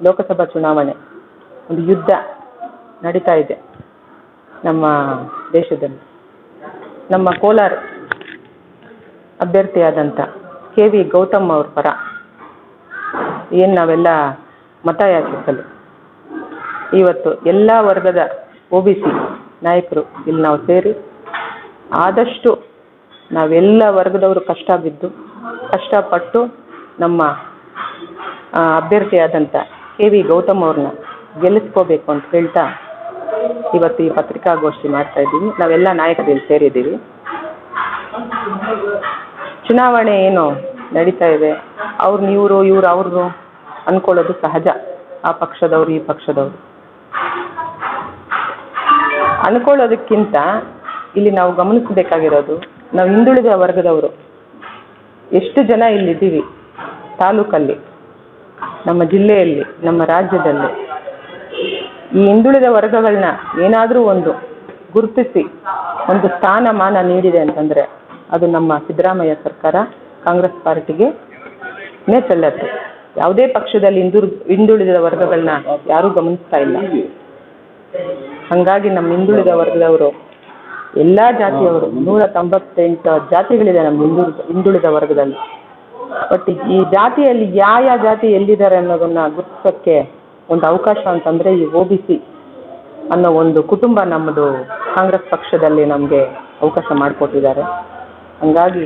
ಲೋಕಸಭಾ ಚುನಾವಣೆ ಒಂದು ಯುದ್ಧ ನಡೀತಾ ಇದೆ ನಮ್ಮ ದೇಶದಲ್ಲಿ. ನಮ್ಮ ಕೋಲಾರ ಅಭ್ಯರ್ಥಿಯಾದಂಥ ಕೆ ವಿ ಗೌತಮ್ ಅವ್ರ ಪರ ಏನು ನಾವೆಲ್ಲ ಮತ ಯಾಚಿಸಲು? ಇವತ್ತು ಎಲ್ಲ ವರ್ಗದ ಒ ಬಿ ಸಿ ನಾಯಕರು ಇಲ್ಲಿ ನಾವು ಸೇರಿ ಆದಷ್ಟು ನಾವೆಲ್ಲ ವರ್ಗದವರು ಕಷ್ಟ ಬಿದ್ದು ಕಷ್ಟಪಟ್ಟು ನಮ್ಮ ಅಭ್ಯರ್ಥಿಯಾದಂಥ ಕೆ ವಿ ಗೌತಮ್ ಅವ್ರನ್ನ ಗೆಲ್ಲಿಸ್ಕೋಬೇಕು ಅಂತ ಹೇಳ್ತಾ ಇವತ್ತು ಈ ಪತ್ರಿಕಾಗೋಷ್ಠಿ ಮಾಡ್ತಾ ಇದ್ದೀವಿ ನಾವೆಲ್ಲ ನಾಯಕರಲ್ಲಿ ಸೇರಿದ್ದೀವಿ. ಚುನಾವಣೆ ಏನು ನಡೀತಾ ಇದೆ. ಅವ್ರನ್ನ ಇವರು, ಇವ್ರು ಅವ್ರದ್ದು ಅಂದ್ಕೊಳ್ಳೋದು ಸಹಜ. ಆ ಪಕ್ಷದವ್ರು, ಈ ಪಕ್ಷದವ್ರು. ಅನ್ಕೊಳ್ಳೋದಕ್ಕಿಂತ ಇಲ್ಲಿ ನಾವು ಗಮನಿಸಬೇಕಾಗಿರೋದು, ನಾವು ಹಿಂದುಳಿದ ವರ್ಗದವರು. ಎಷ್ಟು ಜನ ಇಲ್ಲಿದ್ದೀವಿ ತಾಲೂಕಲ್ಲಿ. ನಮ್ಮ ಜಿಲ್ಲೆಯಲ್ಲಿ, ನಮ್ಮ ರಾಜ್ಯದಲ್ಲಿ. ಈ ಹಿಂದುಳಿದ ವರ್ಗಗಳನ್ನ ಏನಾದರೂ ಒಂದು ಗುರುತಿಸಿ, ಒಂದು ಸ್ಥಾನಮಾನ ನೀಡಿದೆ ಅಂತಂದರೆ ಅದು ನಮ್ಮ ಸಿದ್ದರಾಮಯ್ಯ ಸರ್ಕಾರ, ಕಾಂಗ್ರೆಸ್ ಪಾರ್ಟಿಗೆ ನೇ ಸಲ್ಲತ್ತೆ ಯಾವುದೇ ಪಕ್ಷದಲ್ಲಿ ಹಿಂದು ಹಿಂದುಳಿದ ವರ್ಗಗಳನ್ನ ಯಾರೂ ಗಮನಿಸ್ತಾ ಇಲ್ಲ. ಹಾಗಾಗಿ ನಮ್ಮ ಹಿಂದುಳಿದ ವರ್ಗದವರು, ಎಲ್ಲ ಜಾತಿಯವರು, ನೂರ ತೊಂಬತ್ತೆಂಟು ಜಾತಿಗಳಿದೆ ನಮ್ಮ ಹಿಂದುಳಿದ ಹಿಂದುಳಿದ ವರ್ಗದಲ್ಲಿ. ಬಟ್ ಈ ಜಾತಿಯಲ್ಲಿ ಯಾವ ಯಾವ ಜಾತಿ ಎಲ್ಲಿದ್ದಾರೆ ಅನ್ನೋದನ್ನ ಗುರುತಿಸೋಕ್ಕೆ ಒಂದು ಅವಕಾಶ ಅಂತಂದರೆ ಈ ಒ ಬಿ ಸಿ ಅನ್ನೋ ಒಂದು ಕುಟುಂಬ ನಮ್ಮದು ಕಾಂಗ್ರೆಸ್ ಪಕ್ಷದಲ್ಲಿ ನಮಗೆ ಅವಕಾಶ ಮಾಡಿಕೊಟ್ಟಿದ್ದಾರೆ. ಹಂಗಾಗಿ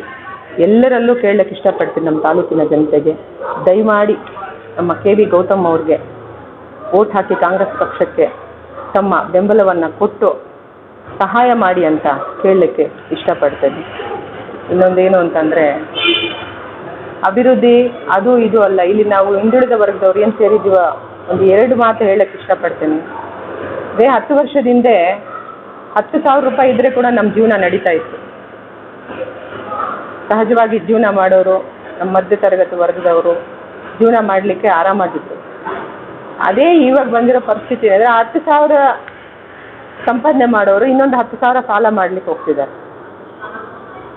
ಎಲ್ಲರಲ್ಲೂ ಕೇಳಕ್ಕೆ ಇಷ್ಟಪಡ್ತೀನಿ ನಮ್ಮ ತಾಲೂಕಿನ ಜನತೆಗೆ. ದಯಮಾಡಿ ನಮ್ಮ ಕೆ ವಿ ಗೌತಮ್ ಅವ್ರಿಗೆ ಓಟ್ ಹಾಕಿ ಕಾಂಗ್ರೆಸ್ ಪಕ್ಷಕ್ಕೆ ತಮ್ಮ ಬೆಂಬಲವನ್ನು ಕೊಟ್ಟು ಸಹಾಯ ಮಾಡಿ ಅಂತ ಕೇಳಲಿಕ್ಕೆ ಇಷ್ಟಪಡ್ತೇನೆ. ಇನ್ನೊಂದೇನು ಅಂತಂದರೆ ಅಭಿವೃದ್ಧಿ, ಅದು ಇದು ಅಲ್ಲ. ಇಲ್ಲಿ ನಾವು ಹಿಂದುಳಿದ ವರ್ಗದವ್ರು ಏನು ಸೇರಿದೀವ ಒಂದು ಎರಡು ಮಾತು ಹೇಳಕ್ಕೆ ಇಷ್ಟಪಡ್ತೇನೆ. ಅದೇ ಹತ್ತು ವರ್ಷದ ಹಿಂದೆ ಹತ್ತು ಸಾವಿರ ರೂಪಾಯಿ ಇದ್ರೆ ಕೂಡ ನಮ್ಮ ಜೀವನ ನಡೀತಾ ಇತ್ತು. ಸಹಜವಾಗಿ ಜೀವನ ಮಾಡೋರು ನಮ್ಮ ಮಧ್ಯ ತರಗತಿ ವರ್ಗದವರು ಜೀವನ ಮಾಡಲಿಕ್ಕೆ ಆರಾಮಾಗಿತ್ತು ಅದೇ ಇವಾಗ ಬಂದಿರೋ ಪರಿಸ್ಥಿತಿ ಅಂದರೆ ಹತ್ತು ಸಾವಿರ ಸಂಪಾದನೆ ಮಾಡೋರು ಇನ್ನೊಂದು ಹತ್ತು ಸಾವಿರ ಸಾಲ ಮಾಡ್ಲಿಕ್ಕೆ ಹೋಗ್ತಿದ್ದಾರೆ.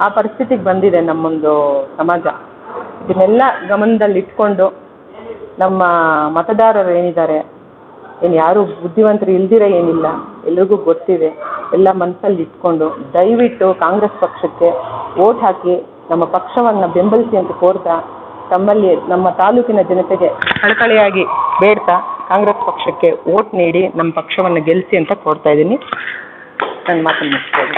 ಆ ಪರಿಸ್ಥಿತಿಗೆ ಬಂದಿದೆ ನಮ್ಮೊಂದು ಸಮಾಜ. ಇದನ್ನೆಲ್ಲ ಗಮನದಲ್ಲಿ ಇಟ್ಕೊಂಡು ನಮ್ಮ ಮತದಾರರು ಏನಿದ್ದಾರೆ, ಏನು ಯಾರು ಬುದ್ಧಿವಂತರು ಇಲ್ದಿರ ಏನಿಲ್ಲ, ಎಲ್ರಿಗೂ ಗೊತ್ತಿದೆ, ಎಲ್ಲ ಮನಸ್ಸಲ್ಲಿ ಇಟ್ಕೊಂಡು ದಯವಿಟ್ಟು ಕಾಂಗ್ರೆಸ್ ಪಕ್ಷಕ್ಕೆ ಓಟ್ ಹಾಕಿ ನಮ್ಮ ಪಕ್ಷವನ್ನು ಬೆಂಬಲಿಸಿ ಅಂತ ಕೋರ್ತಾ ತಮ್ಮಲ್ಲಿ ನಮ್ಮ ತಾಲೂಕಿನ ಜನತೆಗೆ ಕಳಕಳಿಯಾಗಿ ಬೇಡ್ತಾ ಕಾಂಗ್ರೆಸ್ ಪಕ್ಷಕ್ಕೆ ಓಟ್ ನೀಡಿ ನಮ್ಮ ಪಕ್ಷವನ್ನು ಗೆಲ್ಲಿಸಿ ಅಂತ ಕೋರ್ತಾ ಇದ್ದೀನಿ. ನನ್ನ ಮಾತನ್ನು ಮುಗಿಸ್ಬೋದು